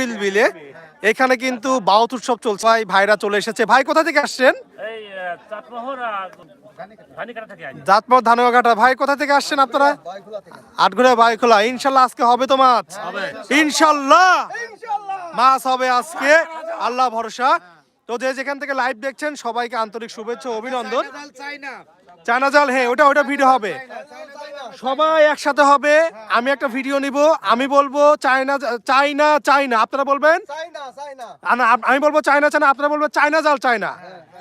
কুড়িল বিলে এখানে কিন্তু বাউত উৎসব চলছে। ভাই ভাইরা চলে এসেছে। ভাই কোথা থেকে আসছেন? এই চাটমোহর ধানিকাটা থেকে আছি জাতমত ধানুয়াঘাটা ভাই কোথা থেকে আসছেন আপনারা? আটঘরে বাইখোলা ইনশাল্লাহ আজকে হবে তো মাছ? ইনশাল্লাহ! মাছ হবে আজকে। আল্লাহ ভরসা। তো যে যেখান থেকে লাইভ দেখছেন সবাইকে আন্তরিক শুভেচ্ছা অভিনন্দন। চায়না জাল হ্যাঁ ওটা ওটা ভিডিও হবে। সবাই একসাথে হবে। আমি একটা ভিডিও নিব। আমি বলব চায়না চাইনা চাইনা আপনারা বলবেন? আমি বলব চায়না চায়না। আপনারা বলবেন চায়না জাল চায়না।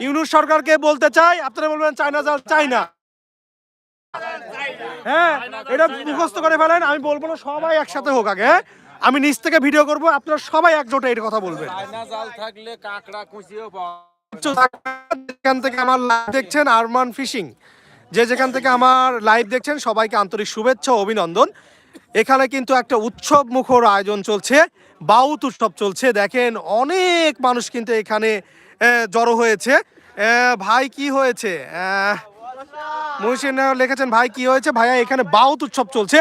ইউনুস সরকারকে বলতে চাই আপনারা বলবেন চায়না জাল চাইনা হ্যাঁ এটা মুখস্থ করে ফেলেন। আমি বলব না সবাই একসাথে হোক আগে। হ্যাঁ? আমি নিচ থেকে ভিডিও করব। আপনারা সবাই একজোটে এই কথা বলবেন। চায়না জাল থাকলে কাঁকড়া কুচিও পাওয়া যেখান থেকে আমার লাইভ দেখছেন আরমান ফিশিং যে যেখান থেকে আমার লাইভ দেখছেন সবাইকে আন্তরিক শুভেচ্ছা অভিনন্দন। এখানে কিন্তু একটা উৎসব মুখর আয়োজন চলছে বাউত উৎসব চলছে। দেখেন অনেক মানুষ কিন্তু এখানে জড়ো হয়েছে। ভাই কি হয়েছে? আহ, মহিষিন লিখেছেন ভাই কি হয়েছে? ভাইয়া এখানে বাউত উৎসব চলছে।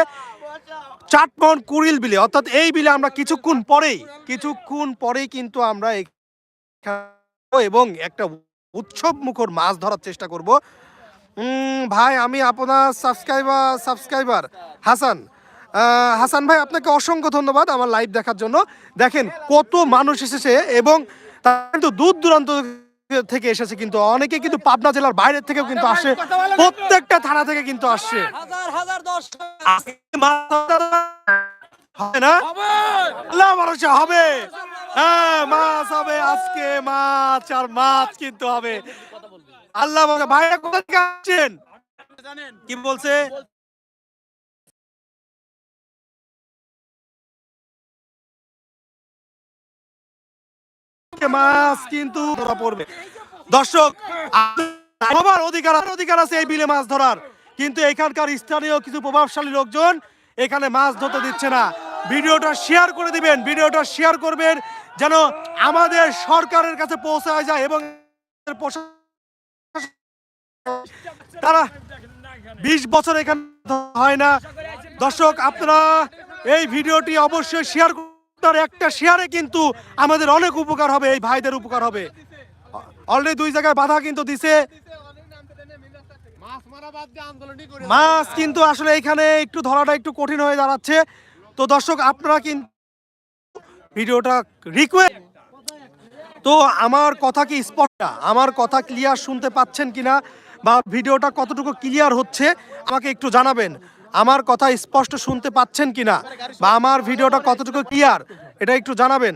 চাটমন কুড়িল বিলে অর্থাৎ এই বিলে আমরা কিছুক্ষণ পরেই কিছুক্ষণ পরেই কিন্তু আমরা এবং একটা উৎসব মুখর মাছ ধরার চেষ্টা করব। ভাই আমি আপনার সাবস্ক্রাইবার সাবস্ক্রাইবার হাসান হাসান ভাই আপনাকে অসংখ্য ধন্যবাদ আমার লাইভ দেখার জন্য। দেখেন কত মানুষ এসেছে এবং তারা কিন্তু দূর দূরান্ত থেকে এসেছে কিন্তু অনেকে কিন্তু পাবনা জেলার বাইরের থেকেও কিন্তু আসে। প্রত্যেকটা থানা থেকে কিন্তু আসছে। হবে না? আল্লাহ ভরসা হবে। হ্যাঁ মাছ হবে, আজকে মাছ আর মাছ কিন্তু হবে। আল্লাহ কোথা থেকে আসছেন? কি বলছে? মাছ কিন্তু ধরা পড়বে। দর্শক সবার অধিকার অধিকার আছে এই বিলে মাছ ধরার। কিন্তু এখানকার স্থানীয় কিছু প্রভাবশালী লোকজন এখানে মাছ ধরতে দিচ্ছে না। ভিডিওটা শেয়ার করে দিবেন ভিডিওটা শেয়ার করবেন যেন আমাদের সরকারের কাছে পৌঁছায় যায় এবং তারা বিশ বছর এখানে হয় না। দর্শক আপনারা এই ভিডিওটি অবশ্যই শেয়ার তার একটা শেয়ারে কিন্তু আমাদের অনেক উপকার হবে এই ভাইদের উপকার হবে। অলরেডি দুই জায়গায় বাধা কিন্তু দিছে। মাছ কিন্তু আসলে এখানে একটু ধরাটা একটু কঠিন হয়ে দাঁড়াচ্ছে। তো দর্শক, আপনারা কিন্তু ভিডিওটা রিকোয়েস্ট তো আমার কথা কি স্পষ্ট? আমার কথা ক্লিয়ার শুনতে পাচ্ছেন কিনা বা ভিডিওটা কতটুকু ক্লিয়ার হচ্ছে, আমাকে একটু জানাবেন। আমার কথা স্পষ্ট শুনতে পাচ্ছেন কিনা বা আমার ভিডিওটা কতটুকু ক্লিয়ার এটা একটু জানাবেন।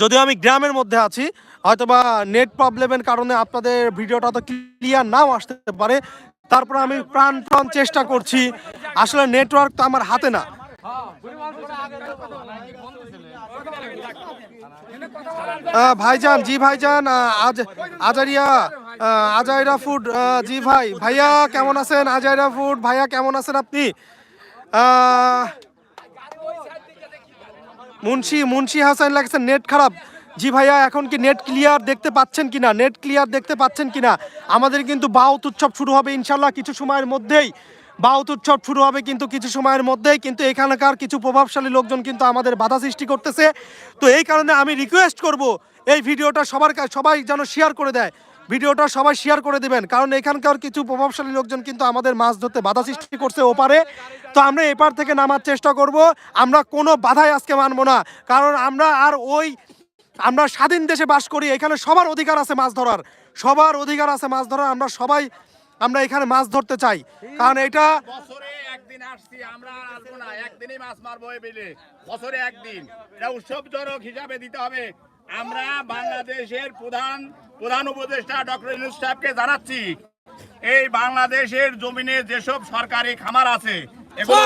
যদিও আমি গ্রামের মধ্যে আছি, হয়তোবা নেট প্রবলেমের কারণে আপনাদের ভিডিওটা তো ক্লিয়ার নাও আসতে পারে। তারপর আমি প্রাণ প্রাণ চেষ্টা করছি। আসলে নেটওয়ার্ক তো আমার হাতে না। ভাইজান, জি ভাইজান আজ আজারিয়া আজাইরা ফুড জি ভাই। ভাইয়া, কেমন আছেন? আজাইরা ফুড ভাইয়া, কেমন আছেন আপনি? মুন্সি মুন্সি হাসান লাগছে নেট খারাপ। জি ভাইয়া, এখন কি নেট ক্লিয়ার দেখতে পাচ্ছেন কিনা? নেট ক্লিয়ার দেখতে পাচ্ছেন কিনা? আমাদের কিন্তু বাউত উৎসব শুরু হবে ইনশাল্লাহ কিছু সময়ের মধ্যেই। বাউত উৎসব শুরু হবে কিন্তু কিছু সময়ের মধ্যেই, কিন্তু এখানকার কিছু প্রভাবশালী লোকজন কিন্তু আমাদের বাধা সৃষ্টি করতেছে। তো এই কারণে আমি রিকোয়েস্ট করব, এই ভিডিওটা সবার সবাই যেন শেয়ার করে দেয়। ভিডিওটা সবাই শেয়ার করে দেবেন, কারণ এখানকার কিছু প্রভাবশালী লোকজন কিন্তু আমাদের মাছ ধরতে বাধা সৃষ্টি করছে ওপারে। তো আমরা এপার থেকে নামার চেষ্টা করব, আমরা কোনো বাধাই আজকে মানবো না, কারণ আমরা আর ওই, আমরা স্বাধীন দেশে বাস করি, এখানে সবার অধিকার আছে মাছ ধরার। সবার অধিকার আছে মাছ ধরার, আমরা সবাই আমরা এখানে মাছ ধরতে চাই। কারণ এটা উৎসবজনক দিতে হবে। আমরা বাংলাদেশের প্রধান প্রধান উপদেষ্টা ডক্টর জানাচ্ছি, এই বাংলাদেশের জমিনে যেসব সরকারি খামার আছে, এগুলো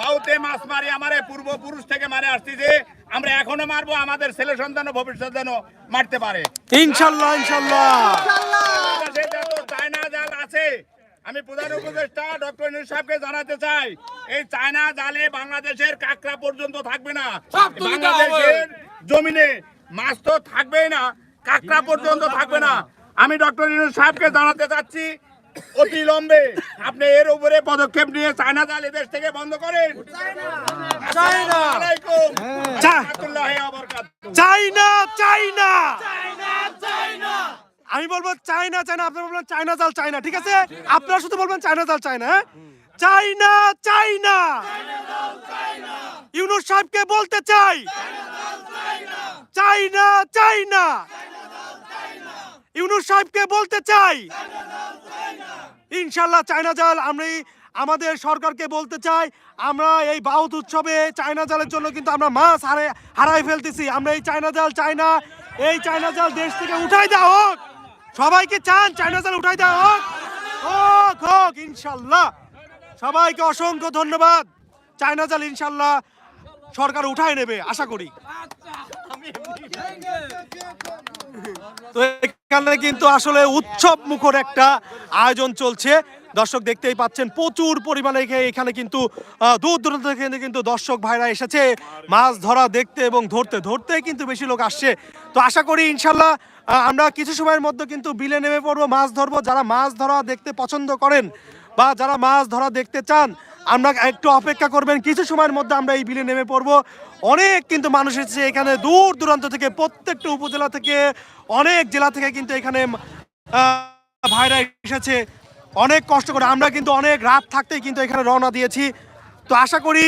বাউতে মাছ মারি আমার পূর্বপুরুষ থেকে মারে আসছি যে আমরা এখনও মারবো আমাদের ছেলে সন্তান ও ভবিষ্যৎ যেন মারতে পারে। ইনশাল্লাহ ইনশাল্লাহ। চায়না জাল আছে আমি প্রধান উপদেষ্টা ডক্টর ইউনূস সাহেবকে জানাতে চাই এই চায়না জালে বাংলাদেশের কাকড়া পর্যন্ত থাকবে না। বাংলাদেশের জমিনে মাছ তো থাকবেই না কাকড়া পর্যন্ত থাকবে না। আমি ডক্টর ইউনূস সাহেবকে জানাতে চাচ্ছি অতি লম্বে। আপনি এর উপরে পদক্ষেপ নিয়ে চায়না জাল এদেশ থেকে বন্ধ করেন। চায়না। আলাইকুম চা- রাহমাতুল্লাহি ওয়া বারাকাতুহু। চাইনা চাইনা আমি বলব চাইনা চাইনা আপনারা বলবেন চাইনা জাল চাইনা ঠিক আছে? আপনারা শুধু বলবেন চাইনা জাল চাইনা হ্যাঁ? চাইনা চাইনা ইউনুস সাহেবকে বলতে চাই। চাইনা চাইনা ইউনুস সাহেবকে বলতে চাই। ইনশাল্লাহ চায়না জাল আমি আমাদের সরকারকে বলতে চাই আমরা এই বাউত উৎসবে চায়না জালের জন্য কিন্তু আমরা মাছ হারে হারাই ফেলতেছি। আমরা এই চায়না জাল চাই না। এই চায়না জাল দেশ থেকে উঠাই দেওয়া হোক। সবাইকে চান চায়না জাল উঠাই দেওয়া হোক। হোক হোক ইনশাল্লাহ সবাইকে অসংখ্য ধন্যবাদ। চায়না জাল ইনশাল্লাহ সরকার উঠাই নেবে আশা করি। তো এখানে কিন্তু আসলে উৎসব মুখর একটা আয়োজন চলছে। দর্শক দেখতেই পাচ্ছেন, প্রচুর পরিমাণে এখানে কিন্তু দূর দূরান্ত থেকে কিন্তু দর্শক ভাইরা এসেছে। মাছ ধরা দেখতে এবং ধরতে ধরতে কিন্তু বেশি লোক আসছে। তো আশা করি ইনশাল্লাহ আমরা কিছু সময়ের মধ্যে কিন্তু বিলে নেমে পড়ব, মাছ ধরবো। যারা মাছ ধরা দেখতে পছন্দ করেন বা যারা মাছ ধরা দেখতে চান আমরা একটু অপেক্ষা করবেন, কিছু সময়ের মধ্যে আমরা এই বিলে নেমে পড়ব। অনেক কিন্তু মানুষ এসেছে এখানে, দূর দূরান্ত থেকে, প্রত্যেকটা উপজেলা থেকে, অনেক জেলা থেকে কিন্তু এখানে ভাইরা এসেছে। অনেক কষ্ট করে, আমরা কিন্তু অনেক রাত থাকতেই কিন্তু এখানে রওনা দিয়েছি। তো আশা করি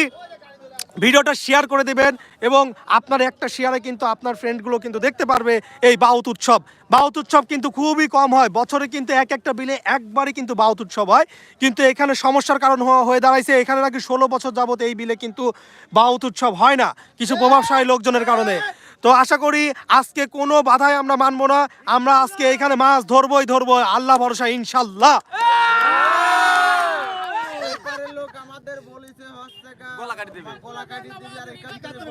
ভিডিওটা শেয়ার করে দেবেন এবং আপনার একটা শেয়ারে কিন্তু আপনার ফ্রেন্ডগুলো কিন্তু দেখতে পারবে এই বাউত উৎসব। বাউত উৎসব কিন্তু খুবই কম হয়। বছরে কিন্তু এক একটা বিলে একবারই কিন্তু বাউত উৎসব হয়। কিন্তু এখানে সমস্যার কারণ হয়ে দাঁড়াইছে। এখানে নাকি ষোলো বছর যাবত এই বিলে কিন্তু বাউত উৎসব হয় না, কিছু প্রভাবশালী লোকজনের কারণে। তো আশা করি আজকে কোনো বাধাই আমরা মানবো না। আমরা আজকে এখানে মাছ ধরবই ধরবো আল্লাহ ভরসা, ইনশাল্লাহ এপারের লোক আমাদের বলেছে হচ্ছে গলা কাটি দিবে। গলা কাটি দিবে আর একাত্তরে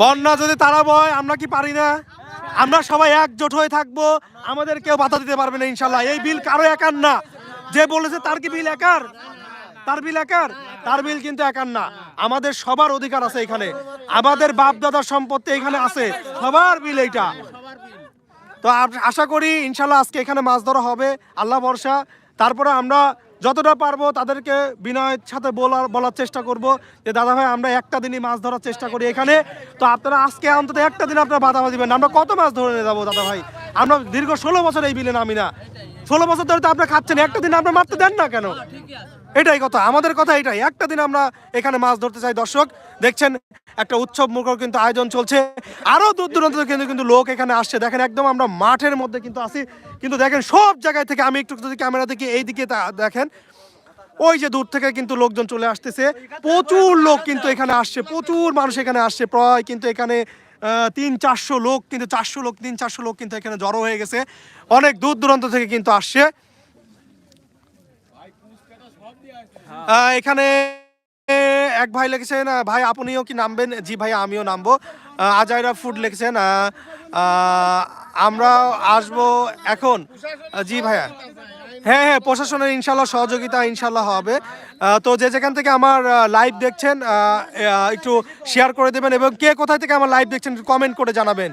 বন্যা যদি তারা বয় আমরা কি পারি না? আমরা সবাই একজোট হয়ে থাকব। আমাদের কেউ বাধা দিতে পারবে না ইনশাল্লাহ। এই বিল কারও একার না। যে বলেছে তার কি বিল একার? তার বিল একার? তার বিল কিন্তু একার না। আমাদের সবার অধিকার আছে এখানে। আমাদের বাপ দাদার সম্পত্তি এখানে আছে। সবার বিল এইটা। তো আশা করি ইনশাল্লাহ আজকে এখানে মাছ ধরা হবে। আল্লাহ ভরসা। তারপরে আমরা যতটা পারব তাদেরকে বিনয়ের সাথে বলার বলার চেষ্টা করব যে, দাদা ভাই, আমরা একটা দিনই মাছ ধরার চেষ্টা করি এখানে। তো আপনারা আজকে অন্তত একটা দিন আপনারা বাধা দিবেন। আমরা কত মাছ ধরে নিয়ে যাব, দাদা ভাই? আমরা দীর্ঘ ষোলো বছর এই বিলে নামি না। ষোলো বছর ধরে তো আপনারা খাচ্ছেন, একটা দিন আপনারা মারতে দেন না কেন? এটাই কথা, আমাদের কথা এটাই। একটা দিন আমরা এখানে মাছ ধরতে চাই, দর্শক। দেখছেন, একটা উৎসব মুখর কিন্তু আয়োজন চলছে। আরও দূর দূরান্ত কিন্তু কিন্তু লোক এখানে আসছে। দেখেন, একদম আমরা মাঠের মধ্যে কিন্তু আছি। কিন্তু দেখেন, সব জায়গায় থেকে আমি একটু যদি ক্যামেরা থেকে এই দিকে দেখেন, ওই যে দূর থেকে কিন্তু লোকজন চলে আসতেছে। প্রচুর লোক কিন্তু এখানে আসছে, প্রচুর মানুষ এখানে আসছে। প্রায় কিন্তু এখানে তিন চারশো লোক, কিন্তু চারশো লোক, তিন চারশো লোক কিন্তু এখানে জড়ো হয়ে গেছে। অনেক দূর দূরান্ত থেকে কিন্তু আসছে। এখানে এক ভাই লিখেছেন ভাই, আপনিও কি নামবেন? জি ভাই, আমিও নামবো। আজাইরা ফুড লিখেছেন আমরা আসব এখন। জি ভাইয়া। হ্যাঁ হ্যাঁ প্রশাসনের ইনশাল্লাহ সহযোগিতা ইনশাল্লাহ হবে। তো যে যেখান থেকে আমার লাইভ দেখছেন একটু শেয়ার করে দেবেন এবং কে কোথায় থেকে আমার লাইভ দেখছেন কমেন্ট করে জানাবেন।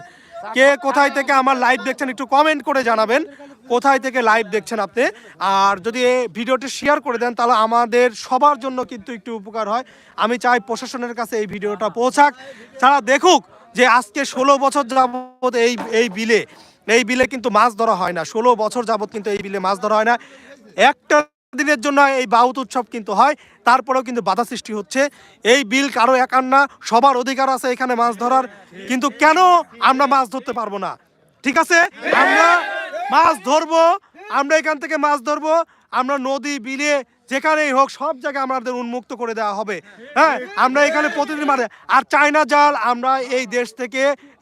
কে কোথায় থেকে আমার লাইভ দেখছেন একটু কমেন্ট করে জানাবেন। কোথায় থেকে লাইভ দেখছেন আপনি? আর যদি এই ভিডিওটি শেয়ার করে দেন, তাহলে আমাদের সবার জন্য কিন্তু একটু উপকার হয়। আমি চাই প্রশাসনের কাছে এই ভিডিওটা পৌঁছাক। তারা দেখুক যে আজকে ষোলো বছর যাবত এই এই বিলে এই বিলে কিন্তু মাছ ধরা হয় না। ষোলো বছর যাবত কিন্তু এই বিলে মাছ ধরা হয় না। একটা দিনের জন্য এই বাউত উৎসব কিন্তু হয়, তারপরেও কিন্তু বাধা সৃষ্টি হচ্ছে। এই বিল কারও একার না, সবার অধিকার আছে এখানে মাছ ধরার, কিন্তু কেন আমরা মাছ ধরতে পারব না? ঠিক আছে? আমরা মাছ ধরবো, আমরা এখান থেকে মাছ ধরবো, আমরা নদী, বিলে, যেখানেই হোক, সব জায়গায় আমাদের উন্মুক্ত করে দেওয়া হবে। হ্যাঁ আমরা এখানে প্রতিদিন মারে। আর চায়না জাল আমরা এই দেশ থেকে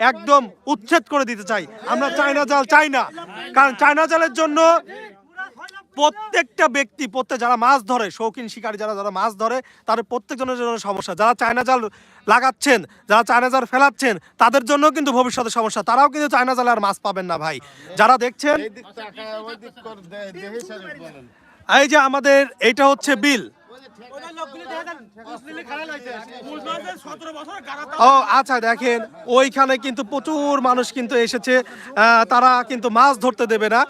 একদম উচ্ছেদ করে দিতে চাই। আমরা চায়না জাল চাই না। কারণ চায়না জালের জন্য প্রত্যেকটা ব্যক্তি প্রত্যেক যারা মাছ ধরে শৌখিন শিকারী যারা যারা মাছ ধরে তাদের প্রত্যেকজনের জন্য সমস্যা। যারা চায়না জাল লাগাচ্ছেন যারা চায়না জাল ফেলাচ্ছেন তাদের জন্য কিন্তু ভবিষ্যতে সমস্যা। তারাও কিন্তু চায়না জালে আর মাছ পাবেন না ভাই। যারা দেখছেন এই যে আমাদের এইটা হচ্ছে বিল। ও আচ্ছা দেখেন, ওইখানে কিন্তু প্রচুর মানুষ কিন্তু এসেছে। তারা কিন্তু মাছ ধরতে দেবে না।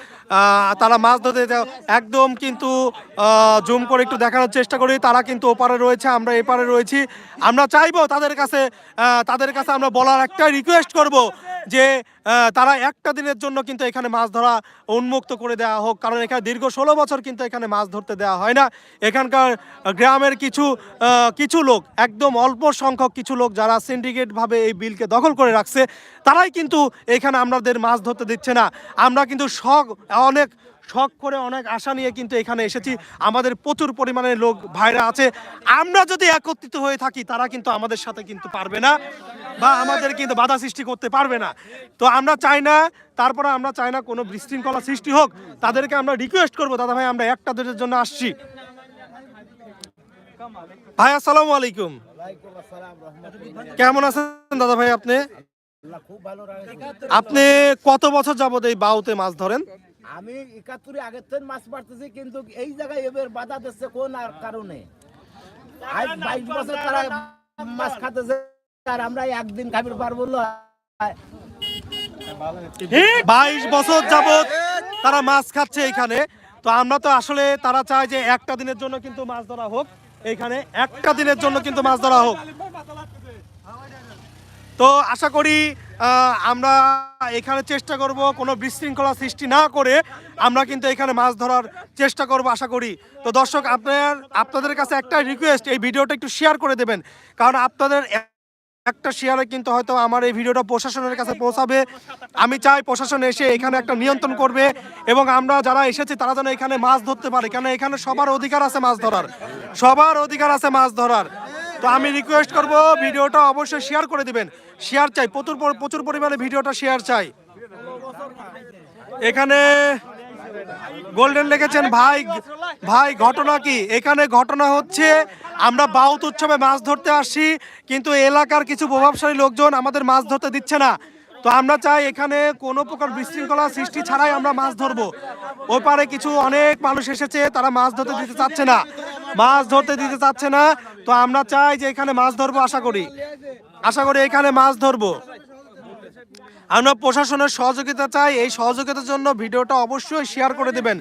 তারা মাছ ধরতে একদম কিন্তু জুম করে একটু দেখানোর চেষ্টা করি। তারা কিন্তু ওপারে রয়েছে, আমরা এপারে রয়েছি। আমরা চাইব তাদের কাছে তাদের কাছে আমরা বলার একটা রিকোয়েস্ট করব যে তারা একটা দিনের জন্য কিন্তু এখানে মাছ ধরা উন্মুক্ত করে দেওয়া হোক, কারণ এখানে দীর্ঘ ষোলো বছর কিন্তু এখানে মাছ ধরতে দেওয়া হয় না। এখানকার গ্রামের কিছু কিছু লোক, একদম অল্প সংখ্যক কিছু লোক যারা সিন্ডিকেটভাবে এই বিলকে দখল করে রাখছে, তারাই কিন্তু এখানে আমাদের মাছ ধরতে দিচ্ছে না। আমরা কিন্তু শখ অনেক শখ করে অনেক আশা নিয়ে কিন্তু এখানে এসেছি। আমাদের প্রচুর পরিমাণে লোক ভাইরা আছে। আমরা যদি একত্রিত হয়ে থাকি তারা কিন্তু আমাদের সাথে কিন্তু পারবে না বা আমাদের কিন্তু বাধা সৃষ্টি করতে পারবে না। তো আমরা চাই না তারপরে আমরা চাই না কোনো বিশৃঙ্খলা সৃষ্টি হোক। তাদেরকে আমরা রিকোয়েস্ট করব দাদা ভাই আমরা একটা দিনের জন্য আসছি। ভাই আসসালামু আলাইকুম। কেমন আছেন দাদা ভাই আপনি? আপনি কত বছর যাবত এই বাউতে মাছ ধরেন? আমি একাত্তরে আগের থেকে মাছ মারতেছি কিন্তু এই জায়গায় এবার বাধা দিচ্ছে কোন আর কারণে? আজ বাইশ বছর তারা মাছ খাতেছে আর আমরা একদিন খাবির পারব না। বাইশ বছর যাবত তারা মাছ খাচ্ছে এখানে। তো আমরা তো আসলে তারা চায় যে একটা দিনের জন্য কিন্তু মাছ ধরা হোক। এখানে একটা দিনের জন্য কিন্তু মাছ ধরা হোক। তো আশা করি আমরা এখানে চেষ্টা করব কোনো বিশৃঙ্খলা সৃষ্টি না করে আমরা কিন্তু এখানে মাছ ধরার চেষ্টা করব আশা করি। তো দর্শক, আপনার, আপনাদের কাছে একটা রিকোয়েস্ট এই ভিডিওটা একটু শেয়ার করে দেবেন। কারণ আপনাদের একটা শেয়ারে কিন্তু হয়তো আমার এই ভিডিওটা প্রশাসনের কাছে পৌঁছাবে। আমি চাই প্রশাসন এসে এখানে একটা নিয়ন্ত্রণ করবে এবং আমরা যারা এসেছি তারা যেন এখানে মাছ ধরতে পারে। কেন এখানে সবার অধিকার আছে মাছ ধরার। সবার অধিকার আছে মাছ ধরার। তো আমি রিকোয়েস্ট করব ভিডিওটা অবশ্যই শেয়ার করে দিবেন। শেয়ার চাই, প্রচুর প্রচুর পরিমাণে ভিডিওটা শেয়ার চাই। এখানে গোল্ডেন লিখেছেন ভাই ভাই, ঘটনা কি? এখানে ঘটনা হচ্ছে, আমরা বাউত উৎসবে মাছ ধরতে আসছি, কিন্তু এলাকার কিছু প্রভাবশালী লোকজন আমাদের মাছ ধরতে দিচ্ছে না। তো আমরা চাই এখানে কোনো প্রকার বিশৃঙ্খলা সৃষ্টি ছাড়াই আমরা মাছ ধরবো। ওপারে কিছু অনেক মানুষ এসেছে, তারা মাছ ধরতে দিতে চাচ্ছে না। মাছ ধরতে দিতে চাচ্ছে না। তো আমরা চাই যে এখানে মাছ ধরবো, আশা করি। আশা করি এখানে মাছ ধরবো। আমরা প্রশাসনের সহযোগিতা চাই। এই সহযোগিতার জন্য ভিডিওটা অবশ্যই শেয়ার করে দেবেন।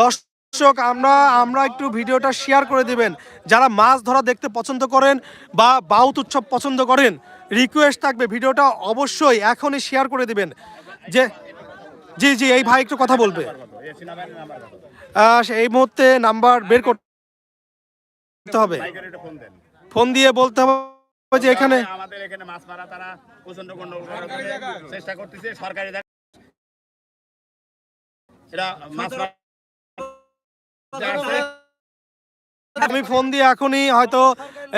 দর্শক, আমরা আমরা একটু ভিডিওটা শেয়ার করে দিবেন। যারা মাছ ধরা দেখতে পছন্দ করেন বা বাউত উৎসব পছন্দ করেন রিকোয়েস্ট থাকবে ভিডিওটা অবশ্যই এখনই শেয়ার করে দিবেন। যে, জি জি, এই ভাই একটু কথা বলবে। এই মুহূর্তে নাম্বার বের করতে হবে। ফোন দিয়ে বলতে হবে যে এখানে আমাদের এখানে মাছ মারা তারা প্রচণ্ড গন্ডগোল চেষ্টা করতেছে সরকারি মাছ আমি ফোন দিয়ে এখনই হয়তো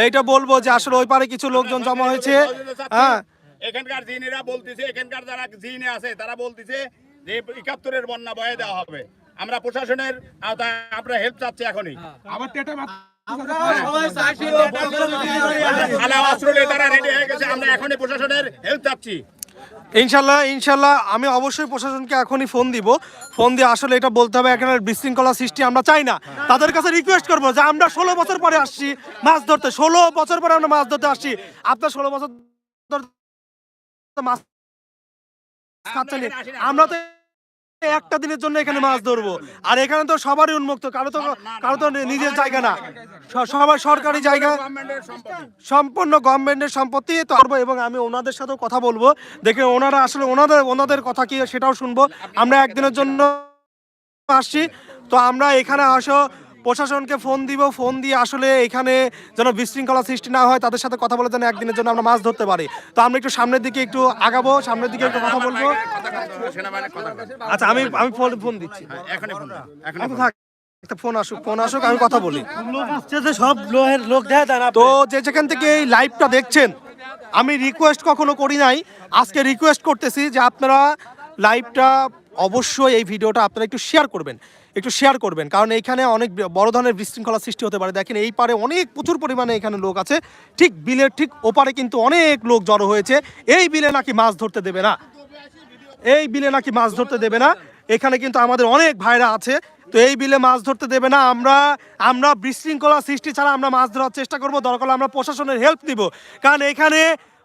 এইটা বলব যে আসলে ওই পারে কিছু লোকজন জমা হয়েছে। হ্যাঁ। এখানকার জিনেরা বলতেছে এখানকার যারা জিনে আছে তারা বলতেছে যে একাত্তরের বন্যা বয়ে দেওয়া হবে। আমরা প্রশাসনের আওতায় আমরা হেল্প চাচ্ছি এখনই। হয়ে। গেছে আমরা এখনই প্রশাসনের হেল্প চাচ্ছি। ইনশাল্লাহ ইনশাল্লাহ আমি অবশ্যই প্রশাসনকে এখনই ফোন দিব। ফোন দিয়ে আসলে এটা বলতে হবে এখানে বিশৃঙ্খলা সৃষ্টি আমরা চাই না। তাদের কাছে রিকোয়েস্ট করব যে আমরা ষোলো বছর পরে আসছি মাছ ধরতে। ষোলো বছর পরে আমরা মাছ ধরতে আসছি। আপনার ষোলো বছর মাছ খাচ্ছেন আমরা তো একটা দিনের জন্য এখানে মাছ ধরবো। আর এখানে তো সবারই উন্মুক্ত কারও তো কারও তো নিজের জায়গা না। সবার সরকারি জায়গা। সম্পূর্ণ গভর্নমেন্টের সম্পত্তি ধরবো এবং আমি ওনাদের সাথেও কথা বলব। দেখে ওনারা আসলে ওনাদের ওনাদের কথা কি সেটাও শুনব। আমরা একদিনের জন্য আসছি। তো আমরা এখানে আসো প্রশাসনকে ফোন দিব ফোন দিয়ে আসলে এখানে যেন বিশৃঙ্খলা সৃষ্টি না হয় তাদের সাথে কথা বলে যেন একদিনের জন্য আমরা মাছ ধরতে পারি। তো আমরা একটু সামনের দিকে একটু আগাবো সামনের দিকে একটু কথা বলব। আচ্ছা আমি আমি ফোন ফোন দিচ্ছি। আচ্ছা ফোন থাক একটা ফোন আসুক ফোন আসুক আমি কথা বলি। সব লোক তো যে যেখান থেকে এই লাইভটা দেখছেন আমি রিকোয়েস্ট কখনো করি নাই। আজকে রিকোয়েস্ট করতেছি যে আপনারা লাইভটা অবশ্যই এই ভিডিওটা আপনারা একটু শেয়ার করবেন। একটু শেয়ার করবেন। কারণ এইখানে অনেক বড় ধরনের বিশৃঙ্খলা সৃষ্টি হতে পারে। দেখেন এই পারে অনেক প্রচুর পরিমাণে এখানে লোক আছে। ঠিক বিলের ঠিক ওপারে কিন্তু অনেক লোক জড়ো হয়েছে। এই বিলে নাকি মাছ ধরতে দেবে না। এই বিলে নাকি মাছ ধরতে দেবে না। এখানে কিন্তু আমাদের অনেক ভাইরা আছে। তো এই বিলে মাছ ধরতে দেবে না। আমরা আমরা বিশৃঙ্খলা সৃষ্টি ছাড়া আমরা মাছ ধরার চেষ্টা করব। দরকার আমরা প্রশাসনের হেল্প নিব। কারণ এখানে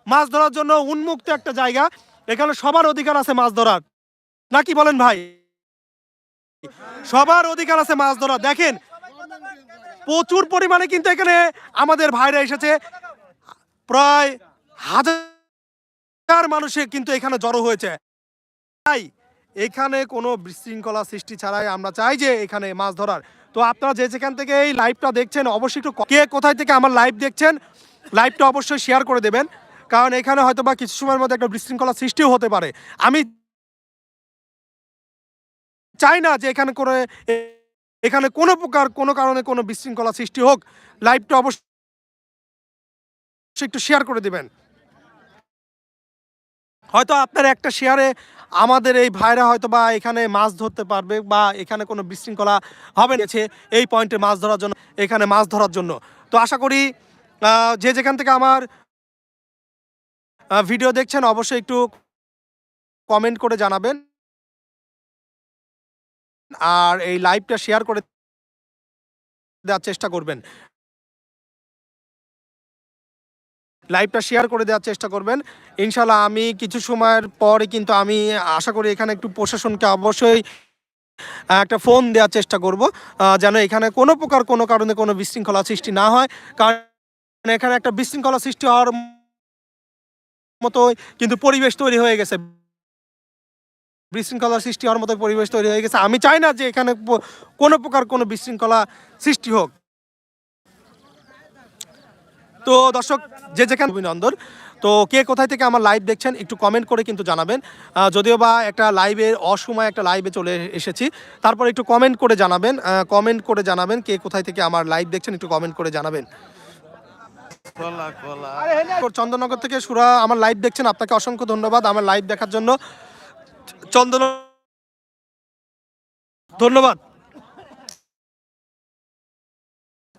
মাছ ধরার জন্য উন্মুক্ত একটা জায়গা। এখানে সবার অধিকার আছে মাছ ধরার। নাকি বলেন ভাই? সবার অধিকার আছে মাছ ধরা দেখেন, প্রচুর পরিমাণে কিন্তু এখানে আমাদের ভাইরা এসেছে। প্রায় হাজার মানুষে কিন্তু এখানে জড়ো হয়েছে। তাই এখানে কোনো বিশৃঙ্খলা সৃষ্টি ছাড়াই আমরা চাই যে এখানে মাছ ধরার। তো আপনারা যে যেখান থেকে এই লাইভটা দেখছেন, অবশ্যই একটু কে কোথায় থেকে আমার লাইভ দেখছেন লাইভটা অবশ্যই শেয়ার করে দেবেন। কারণ এখানে হয়তো বা কিছু সময়ের মধ্যে একটা বিশৃঙ্খলা সৃষ্টিও হতে পারে। আমি চাই না যে এখানে করে, এখানে কোনো প্রকার, কোনো কারণে কোনো বিশৃঙ্খলা সৃষ্টি হোক। লাইভটা অবশ্যই একটু শেয়ার করে দিবেন। হয়তো আপনার একটা শেয়ারে আমাদের এই ভাইরা হয়তো বা এখানে মাছ ধরতে পারবে বা এখানে কোনো বিশৃঙ্খলা হবে না এই পয়েন্টে মাছ ধরার জন্য, এখানে মাছ ধরার জন্য। তো আশা করি যে যেখান থেকে আমার ভিডিও দেখছেন অবশ্যই একটু কমেন্ট করে জানাবেন। আর এই লাইভটা শেয়ার করে দেওয়ার চেষ্টা করবেন। লাইভটা শেয়ার করে দেওয়ার চেষ্টা করবেন। ইনশাল্লাহ আমি কিছু সময়ের পরে কিন্তু আমি আশা করি এখানে একটু প্রশাসনকে অবশ্যই একটা ফোন দেওয়ার চেষ্টা করব যেন এখানে কোনো প্রকার কোনো কারণে কোনো বিশৃঙ্খলা সৃষ্টি না হয়। কারণ এখানে একটা বিশৃঙ্খলা সৃষ্টি হওয়ার মতো কিন্তু পরিবেশ তৈরি হয়ে গেছে। বিশৃঙ্খলা সৃষ্টি হওয়ার মতো পরিবেশ তৈরি হয়ে গেছে। আমি চাই না যে এখানে কোনো প্রকার কোনো বিশৃঙ্খলা সৃষ্টি হোক। তো দর্শক যে যেখানে অভিনন্দন। তো কে কোথায় থেকে আমার লাইভ দেখছেন একটু কমেন্ট করে কিন্তু জানাবেন। যদিও বা একটা লাইভের অসময় একটা লাইভে চলে এসেছি। তারপর একটু কমেন্ট করে জানাবেন। কমেন্ট করে জানাবেন কে কোথায় থেকে আমার লাইভ দেখছেন একটু কমেন্ট করে জানাবেন। চন্দননগর থেকে সুরা আমার লাইভ দেখছেন আপনাকে অসংখ্য ধন্যবাদ। আমার লাইভ দেখার জন্য। চন্দন। ধন্যবাদ।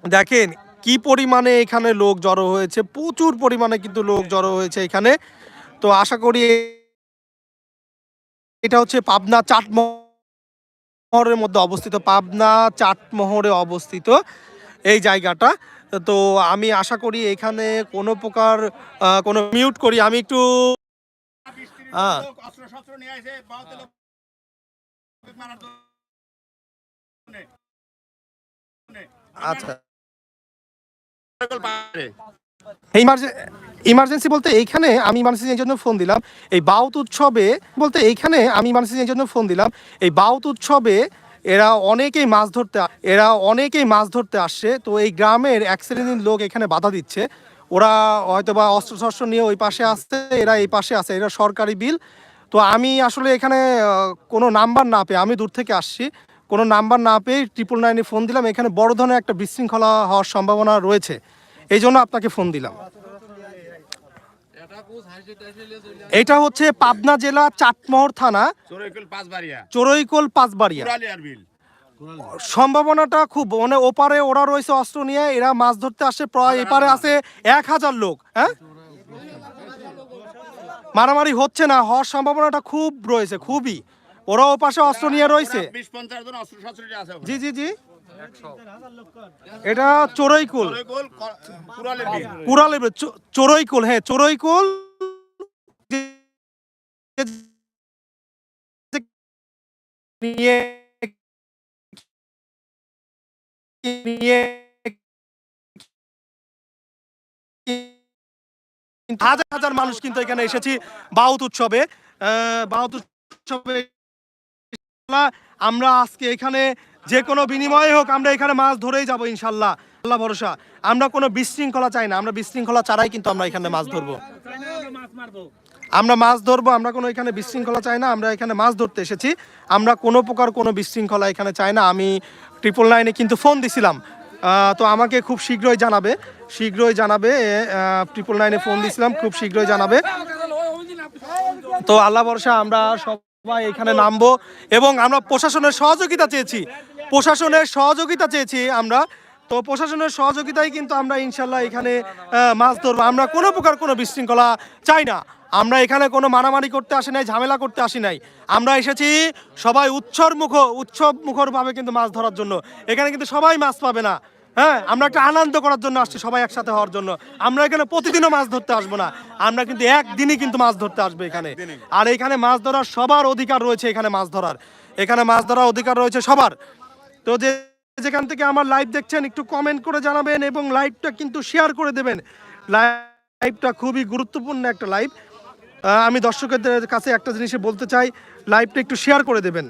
দেখেন, কি পরিমাণে এখানে লোক জড়ো হয়েছে, প্রচুর পরিমাণে কিন্তু লোক জড়ো হয়েছে এখানে। তো আশা করি এটা হচ্ছে পাবনা চাটমহরের মধ্যে অবস্থিত, পাবনা চাটমহরে অবস্থিত এই জায়গাটা। তো আমি আশা করি এখানে কোনো প্রকার কোনো মিউট করি। আমি একটু হ্যাঁ। আচ্ছা। ইমার্জেন্সি বলতে এইখানে আমি ইমার্জেন্সি এই জন্য ফোন দিলাম। এই বাউত উৎসবে বলতে এইখানে আমি ইমার্জেন্সি এই জন্য ফোন দিলাম। এই বাউত উৎসবে এরা অনেকেই মাছ ধরতে এরা অনেকেই মাছ ধরতে আসছে। তো এই গ্রামের এক শ্রেণির লোক এখানে বাধা দিচ্ছে। ওরা হয়তো বা অস্ত্র শস্ত্র নিয়ে ওই পাশে আসছে এরা এই পাশে আছে এরা সরকারি বিল। তো আমি আসলে এখানে কোনো নাম্বার না পেয়ে আমি দূর থেকে আসছি কোনো নাম্বার না পেয়ে ট্রিপল নাইনে ফোন দিলাম। এখানে বড় ধরনের একটা বিশৃঙ্খলা হওয়ার সম্ভাবনা রয়েছে এই জন্য আপনাকে ফোন দিলাম। এটা হচ্ছে পাবনা জেলা চাটমোহর থানা চোরাইকুল পাঁচবাড়িয়া, চোরইকোল পাঁচবাড়িয়া। সম্ভাবনাটা খুব মানে ওপারে ওরা রয়েছে অস্ত্র নিয়ে, এরা মাছ ধরতে আসে প্রায় এপারে আছে এক হাজার লোক হ্যাঁ? মারামারি হচ্ছে না, হওয়ার সম্ভাবনাটা খুব রয়েছে, খুবই। ওরা ও পাশে অস্ত্র নিয়ে রয়েছে। জি জি জি। এটা চোরইকুল। কুড়ালিয়ার চোরইকুল হ্যাঁ চোরইকুল। নিয়ে নিয়ে হাজার হাজার মানুষ কিন্তু এখানে এসেছি বাউত উৎসবে। বাউত উৎসবে আমরা আজকে এখানে যে কোনো বিনিময়ে হোক আমরা এখানে মাছ ধরেই যাব ইনশাল্লাহ আল্লাহ ভরসা। আমরা কোনো বিশৃঙ্খলা চাই না, আমরা বিশৃঙ্খলা ছাড়াই কিন্তু আমরা এখানে মাছ ধরবো। আমরা মাছ ধরবো, আমরা কোনো এখানে বিশৃঙ্খলা চাই না, আমরা এখানে মাছ ধরতে এসেছি। আমরা কোনো প্রকার কোনো বিশৃঙ্খলা এখানে চাই না। আমি ট্রিপল নাইনে কিন্তু ফোন দিছিলাম। তো আমাকে খুব শীঘ্রই জানাবে। শীঘ্রই জানাবে ট্রিপল নাইনে ফোন দিছিলাম, খুব শীঘ্রই জানাবে। তো আল্লাহ ভরসা, আমরা সবাই এখানে নামবো এবং আমরা প্রশাসনের সহযোগিতা চেয়েছি। প্রশাসনের সহযোগিতা চেয়েছি আমরা। তো প্রশাসনের সহযোগিতায় কিন্তু আমরা ইনশাল্লাহ এখানে মাছ ধরবো। আমরা কোনো প্রকার কোনো বিশৃঙ্খলা চাই না। আমরা এখানে কোনো মারামারি করতে আসি নাই ঝামেলা করতে আসি নাই। আমরা এসেছি সবাই উৎসব মুখ উৎসব মুখরভাবে কিন্তু মাছ ধরার জন্য। এখানে কিন্তু সবাই মাছ পাবে না। হ্যাঁ আমরা একটা আনন্দ করার জন্য আসছি সবাই একসাথে হওয়ার জন্য। আমরা এখানে প্রতিদিনও মাছ ধরতে আসব না। আমরা কিন্তু একদিনই কিন্তু মাছ ধরতে আসবে এখানে। আর এখানে মাছ ধরার সবার অধিকার রয়েছে এখানে মাছ ধরার। এখানে মাছ ধরার অধিকার রয়েছে সবার। তো যে যেখান থেকে আমার লাইভ দেখছেন একটু কমেন্ট করে জানাবেন এবং লাইভটা কিন্তু শেয়ার করে দেবেন। লাইভটা খুবই গুরুত্বপূর্ণ একটা লাইভ আমি দর্শকদের কাছে একটা জিনিসে বলতে চাই লাইভটা একটু শেয়ার করে দেবেন।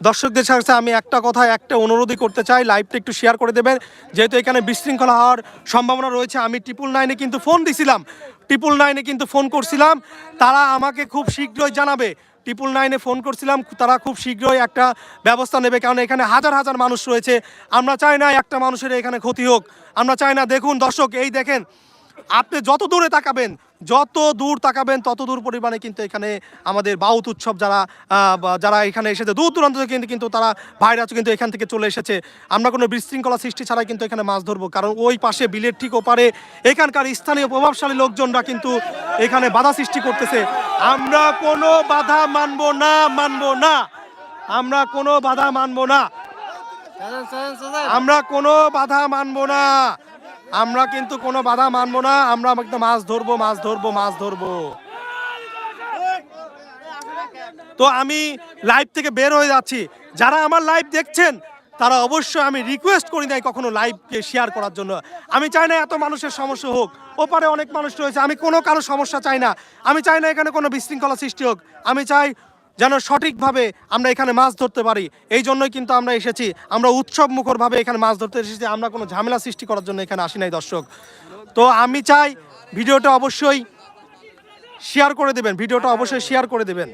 দর্শকদের সাথে আমি একটা কথা, একটা অনুরোধই করতে চাই লাইভটা একটু শেয়ার করে দেবেন। যেহেতু এখানে বিশৃঙ্খলা হওয়ার সম্ভাবনা রয়েছে, আমি ট্রিপল নাইনে কিন্তু ফোন দিছিলাম। ট্রিপল নাইনে কিন্তু ফোন করছিলাম। তারা আমাকে খুব শীঘ্রই জানাবে। ট্রিপল নাইনে ফোন করছিলাম, তারা খুব শীঘ্রই একটা ব্যবস্থা নেবে, কারণ এখানে হাজার হাজার মানুষ রয়েছে। আমরা চাই না একটা মানুষের এখানে ক্ষতি হোক। আমরা চাই না, দেখুন দর্শক, এই দেখেন আপনি যত দূরে তাকাবেন যত দূর তাকাবেন তত দূর পরিমাণে কিন্তু এখানে আমাদের বাউত উৎসব যারা যারা এখানে এসেছে দূর দূরান্ত থেকে কিন্তু কিন্তু তারা ভাইরা কিন্তু এখান থেকে চলে এসেছে। আমরা কোনো বিশৃঙ্খলা সৃষ্টি ছাড়াই কিন্তু এখানে মাছ ধরবো কারণ ওই পাশে বিলের ঠিক ওপারে এখানকার স্থানীয় প্রভাবশালী লোকজনরা কিন্তু এখানে বাধা সৃষ্টি করতেছে। আমরা কোনো বাধা মানবো না মানবো না। আমরা কোনো বাধা মানবো না। আমরা কোনো বাধা মানবো না। আমরা কিন্তু কোনো বাধা মানবো না, আমরা একদম মাছ ধরবো মাছ ধরবো মাছ ধরবো। তো আমি লাইভ থেকে বের হয়ে যাচ্ছি। যারা আমার লাইভ দেখছেন, তারা অবশ্যই আমি রিকোয়েস্ট করি নাই কখনো লাইভকে শেয়ার করার জন্য। আমি চাই না এত মানুষের সমস্যা হোক। ওপারে অনেক মানুষ রয়েছে, আমি কোনো কারও সমস্যা চাই না। আমি চাই না এখানে কোনো বিশৃঙ্খলা সৃষ্টি হোক। আমি চাই যেন সঠিকভাবে আমরা এখানে মাছ ধরতে পারি। এই জন্যই কিন্তু আমরা এসেছি। আমরা উৎসব মুখরভাবে এখানে মাছ ধরতে এসেছি। আমরা কোনো ঝামেলা সৃষ্টি করার জন্য এখানে আসি নাই, দর্শক। তো আমি চাই ভিডিওটা অবশ্যই শেয়ার করে দেবেন। ভিডিওটা অবশ্যই শেয়ার করে দেবেন।